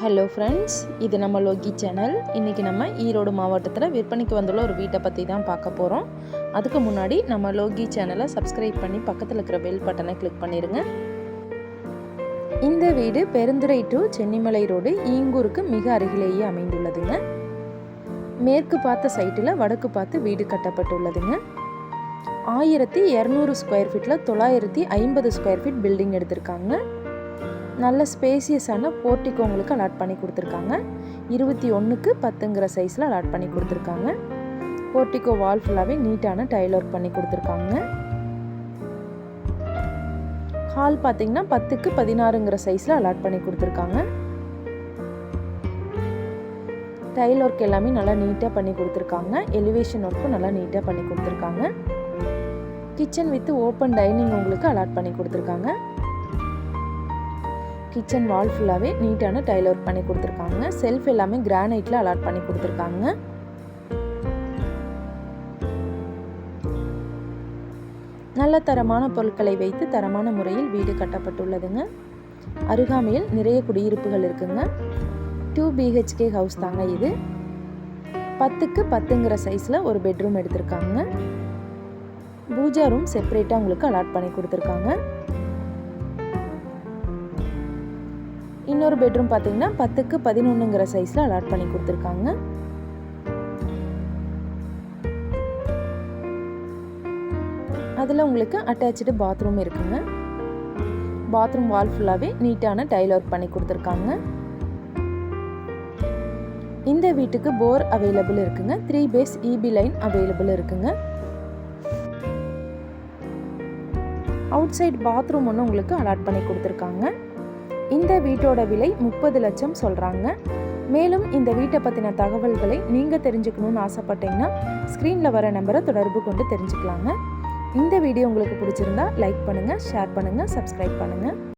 Hello friends இது நம்ம Loki channel இன்றைக்கி நம்ம ஈரோடு மாவட்டத்தில் விற்பனைக்கு வந்துள்ள ஒரு வீட்டை பற்றி தான் பார்க்க போகிறோம் அதுக்கு முன்னாடி நம்ம லோகி சேனலை சப்ஸ்கிரைப் பண்ணி பக்கத்தில் இருக்கிற பெல் பட்டனை கிளிக் பண்ணிடுங்க இந்த வீடு பெருந்துறை டு சென்னிமலை ரோடு ஈங்கூருக்கு மிக அருகிலேயே அமைந்துள்ளதுங்க. மேற்கு பார்த்த சைட்டில் வடக்கு பார்த்து வீடு கட்டப்பட்டுள்ளதுங்க. ஆயிரத்தி இரநூறு ஸ்கொயர் ஃபீட்டில் தொள்ளாயிரத்தி ஐம்பது ஸ்கொயர் ஃபீட் பில்டிங் எடுத்திருக்காங்க. நல்ல ஸ்பேசியஸான போர்ட்டிக்கு உங்களுக்கு அலாட் பண்ணி கொடுத்துருக்காங்க. இருபத்தி ஒன்றுக்கு பத்துங்கிற சைஸில் அலாட் பண்ணி கொடுத்துருக்காங்க. போர்ட்டிக்கோ வால் ஃபுல்லாகவே நீட்டான டைல் ஒர்க் பண்ணி கொடுத்துருக்காங்க. ஹால் பார்த்தீங்கன்னா பத்துக்கு பதினாறுங்கிற சைஸில் அலாட் பண்ணி கொடுத்துருக்காங்க. டைல் ஒர்க் எல்லாமே நல்லா நீட்டாக பண்ணி கொடுத்துருக்காங்க. எலிவேஷன் ஒர்க்கும் நல்லா நீட்டாக பண்ணி கொடுத்துருக்காங்க. கிச்சன் வித் ஓப்பன் டைனிங் உங்களுக்கு அலாட் பண்ணி கொடுத்துருக்காங்க. கிச்சன் வால் ஃபுல்லாகவே நீட்டான டைல் ஒர்க் பண்ணி கொடுத்துருக்காங்க. செல்ஃப் எல்லாமே கிரானைட்டில் அலாட் பண்ணி கொடுத்துருக்காங்க. நல்ல தரமான பொருட்களை வைத்து தரமான முறையில் வீடு கட்டப்பட்டுள்ளதுங்க. அருகாமையில் நிறைய குடியிருப்புகள் இருக்குங்க. டூ பிஹெச்கே ஹவுஸ் தாங்க இது. பத்துக்கு பத்துங்கிற சைஸில் ஒரு பெட்ரூம் எடுத்திருக்காங்க. பூஜா ரூம் செப்பரேட்டாக உங்களுக்கு அலாட் பண்ணி கொடுத்துருக்காங்க. இன்னொரு பெட்ரூம் பார்த்தீங்கன்னா பத்துக்கு பதினொன்றுங்கிற சைஸில் அலாட் பண்ணி கொடுத்துருக்காங்க. அதில் உங்களுக்கு அட்டாச்சு பாத்ரூம் இருக்குங்க. பாத்ரூம் வால் ஃபுல்லாகவே நீட்டான டைல் ஒர்க் பண்ணி கொடுத்துருக்காங்க. இந்த வீட்டுக்கு போர் அவைலபிள் இருக்குங்க. Three phase EB line available இருக்குங்க. அவுட் சைட் பாத்ரூம் ஒன்று உங்களுக்கு அலாட் பண்ணி கொடுத்துருக்காங்க. இந்த வீட்டோட விலை முப்பது லட்சம் சொல்கிறாங்க மேலும் இந்த வீட்டை பற்றின தகவல்களை நீங்கள் தெரிஞ்சுக்கணுன்னு ஆசைப்பட்டீங்கன்னா ஸ்க்ரீனில் வர நம்பரை தொடர்பு கொண்டு தெரிஞ்சுக்கலாங்க. இந்த வீடியோ உங்களுக்கு பிடிச்சிருந்தா லைக் பண்ணுங்கள் ஷேர் பண்ணுங்கள் சப்ஸ்கிரைப் பண்ணுங்கள்